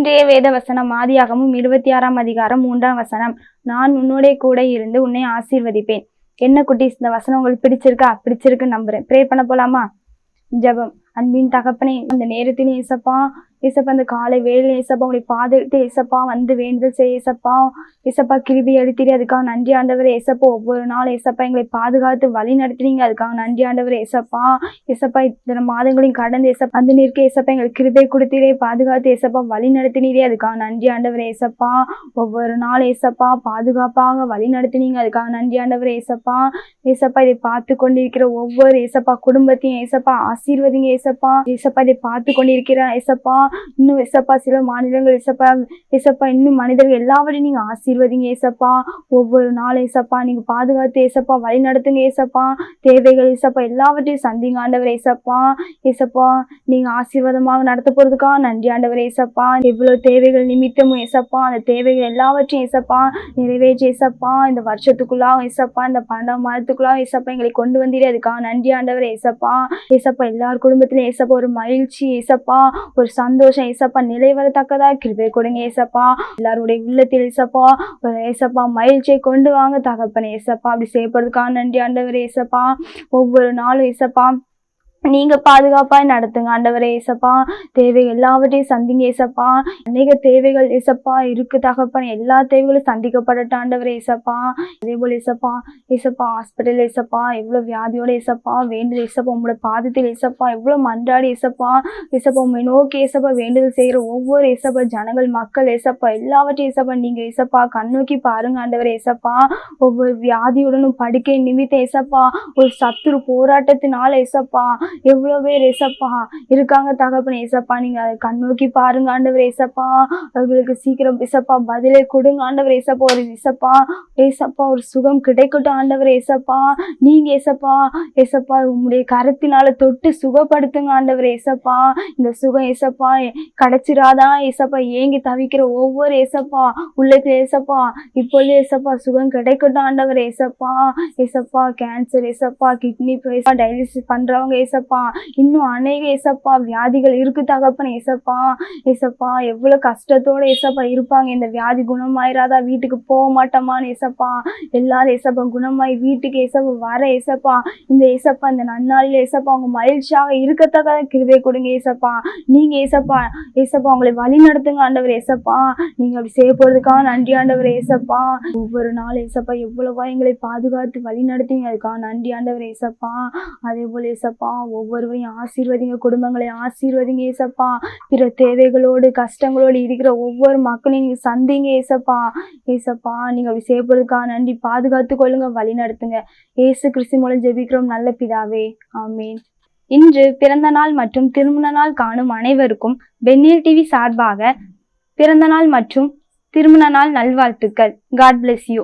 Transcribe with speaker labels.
Speaker 1: இன்றைய வேத வசனம் ஆதியாகமும் இருபத்தி ஆறாம் அதிகாரம் மூன்றாம் வசனம். நான் உன்னோட கூட இருந்து உன்னை ஆசீர்வதிப்பேன். என்ன குட்டீஸ் இந்த வசனம் உங்களுக்கு பிடிச்சிருக்கா? பிடிச்சிருக்குன்னு நம்புறேன். ப்ரே பண்ண போலாமா? ஜெபம். அன்பின் தகப்பனே அந்த நேரத்தில் இசப்பா இசப்பா அந்த காலை வேலையில் இசப்பா உங்களை பாதுகிட்டு இசப்பா வந்து வேண்டுதல் செய்ய இசப்பா இசப்பா கிருபி எடுத்துட்டு அதுக்காக நன்றி ஆண்டவர் இசப்பா ஒவ்வொரு நாள் இசப்பா எங்களை பாதுகாத்து வழி நடத்துறீங்க. அதுக்காக நன்றி ஆண்டவர் இசப்பா இசப்பா இத்தனை மாதங்களையும் கடந்து இசப்பா அந்த நிற்க இசப்பா எங்களுக்கு கிருபை கொடுத்தீரே. பாதுகாத்து இசப்பா வழி நடத்தினீரே. அதுக்காக நன்றி ஆண்டவர் இசப்பா ஒவ்வொரு நாள் இசப்பா பாதுகாப்பாக வழி நடத்தினீங்க. அதுக்காக நன்றி ஆண்டவர் இசப்பா இசப்பா இதை பார்த்து கொண்டிருக்கிற ஒவ்வொரு இசப்பா குடும்பத்தையும் இசப்பா ஆசீர்வதிங்க இசப்பா இசப்பா இதை பார்த்து கொண்டிருக்கிற இசப்பா இன்னும் ஏசப்பா சில மாநிலங்கள் ஏசப்பா ஏசப்பா இன்னும் மனிதர்கள் எல்லாவற்றையும் நீங்க ஆசீர்வதிங்க ஏசப்பா ஒவ்வொரு நாளும் ஏசப்பா நீங்க பாதுகாத்து ஏசப்பா வழி நடத்துங்க ஏசப்பா தேவைகள் ஏசப்பா எல்லாவற்றையும் சந்திங்க ஆண்டவர் ஏசப்பா ஏசப்பா நீங்க ஆசீர்வாதமாக நடத்த போகிறதுக்கா நன்றி ஆண்டவர் ஏசப்பா எவ்வளோ தேவைகள் நிமித்தமும் ஏசப்பா அந்த தேவைகள் எல்லாவற்றையும் ஏசப்பா நிறைவேற்றி ஏசப்பா இந்த வருஷத்துக்குள்ளாக ஏசப்பா இந்த பன்னெண்டாம் மாதத்துக்குள்ளாக ஏசப்பா எங்களை கொண்டு வந்தீரே அதுக்காக நன்றி ஆண்டவர் ஏசப்பா ஏசப்பா எல்லார் குடும்பத்திலும் ஏசப்பா ஒரு மகிழ்ச்சி ஏசப்பா ஒரு சந்தோஷம் சந்தோஷம் ஏசப்பா நிலை வரத்தக்கதா? கிருபை கொடுங்க ஏசப்பா. எல்லாருடைய உள்ளத்தில் ஏசப்பா ஒரு ஏசப்பா மகிழ்ச்சியை கொண்டு வாங்க தகப்பன ஏசப்பா. அப்படி செய்யப்படுறதுக்காக நன்றி ஆண்டவர் ஏசப்பா. ஒவ்வொரு நாளும் ஏசப்பா நீங்க பாதுகாப்பாய் நடத்துங்க. ஆண்டவரே ஏசப்பா தேவை எல்லாவற்றையும் சந்திங்க ஏசப்பா. அநேக தேவைகள் ஏசப்பா இருக்கு தகப்பன். எல்லா தேவைகளும் சந்திக்கப்படட்டும் ஆண்டவரே ஏசப்பா. அதே போல ஏசப்பா ஏசப்பா ஹாஸ்பிட்டல் ஏசப்பா எவ்வளவு வியாதியோட ஏசப்பா வேண்டுதல் ஏசப்பா உங்களோட பாதத்தில் ஏசப்பா எவ்வளவு மன்றாடி ஏசப்பா ஏசப்பா உண்மை நோக்கி ஏசப்பா வேண்டுதல் செய்கிற ஒவ்வொரு ஏசப்பா ஜனங்கள் மக்கள் ஏசப்பா எல்லாவற்றையும் ஏசப்பா நீங்க ஏசப்பா கண்ணோக்கி பாருங்க ஆண்டவரே ஏசப்பா. ஒவ்வொரு வியாதியுடனும் படுக்கை நிமித்த ஏசப்பா. ஒரு சத்துரு போராட்டத்தினால ஏசப்பா. எவ்வளோ பேர் ஏசப்பா? இருக்காங்க தகப்பன ஏசப்பா நீங்க அதை கண்ணோக்கி பாருங்க ஆண்டவர் ஏசப்பா. அவர்களுக்கு சீக்கிரம் ஏசப்பா பதிலே கொடுங்க ஆண்டவர் ஏசப்பா. ஒரு ஏசப்பா ஏசப்பா ஒரு சுகம் கிடைக்கட்டும் ஆண்டவர் ஏசப்பா. நீங்க ஏசப்பா ஏசப்பா உங்களுடைய கரத்தினால தொட்டு சுகப்படுத்துங்க ஆண்டவர் ஏசப்பா. இந்த சுகம் ஏசப்பா கிடைச்சிராதான் ஏசப்பா ஏங்கி தவிக்கிற ஒவ்வொரு ஏசப்பா உள்ளத்துல ஏசப்பா. இப்பொழுது ஏசப்பா சுகம் கிடைக்கட்டும் ஆண்டவர் ஏசப்பா. ஏசப்பா கேன்சர் ஏசப்பா கிட்னி டயாலிசிஸ் பண்றவங்க ஏசப்பா. இன்னும் அநேக ஏசப்பா வியாதிகள் இருக்கு தகப்பன் ஏசப்பா. ஏசப்பா எவ்வளவு கஷ்டத்தோட ஏசப்பா இருப்பாங்க. இந்த வியாதி குணமாயிராதா வீட்டுக்கு போக மாட்டோமான்னு ஏசப்பா. எல்லாரும் ஏசப்பா குணமாய் வீட்டுக்கு ஏசப்பா வர ஏசப்பா. இந்த ஏசப்பா இந்த நன்னாளில் ஏசப்பா அவங்க மகிழ்ச்சியாக இருக்கத்தக்க கிருபை கொடுங்க ஏசப்பா. நீங்க ஏசப்பா ஏசப்பா உங்களை வழி நடத்துங்க ஆண்டவர் ஏசப்பா. நீங்க அப்படி செய்ய போறதுக்காக நன்றி ஆண்டவர் ஏசப்பா. ஒவ்வொரு நாள் ஏசப்பா எவ்வளவா எங்களை பாதுகாத்து வழி நடத்தீங்க அதுக்காக நன்றி ஆண்டவர் ஏசப்பா. அதே போல ஏசப்பா ஒவ்வொருவரையும் ஆசீர்வதிங்க குடும்பங்களை ஆசீர்வதிங்க ஏசப்பா. பிற தேவைகளோடு கஷ்டங்களோடு இருக்கிற ஒவ்வொரு மக்களையும் நீங்க சந்திங்க ஏசப்பா. ஏசப்பா நீங்க அப்படி செய்யப்படுறதுக்கா நன்றி. பாதுகாத்து கொள்ளுங்க வழி நடத்துங்க. ஏசு கிறிஸ்து மூலம் ஜெபிக்கிறோம் நல்ல பிதாவே. ஆமீன். இன்று பிறந்த நாள் மற்றும் திருமண நாள் காணும் அனைவருக்கும் பென்னீர் டிவி சார்பாக பிறந்த நாள் மற்றும் திருமண நாள் நல்வாழ்த்துக்கள். God bless you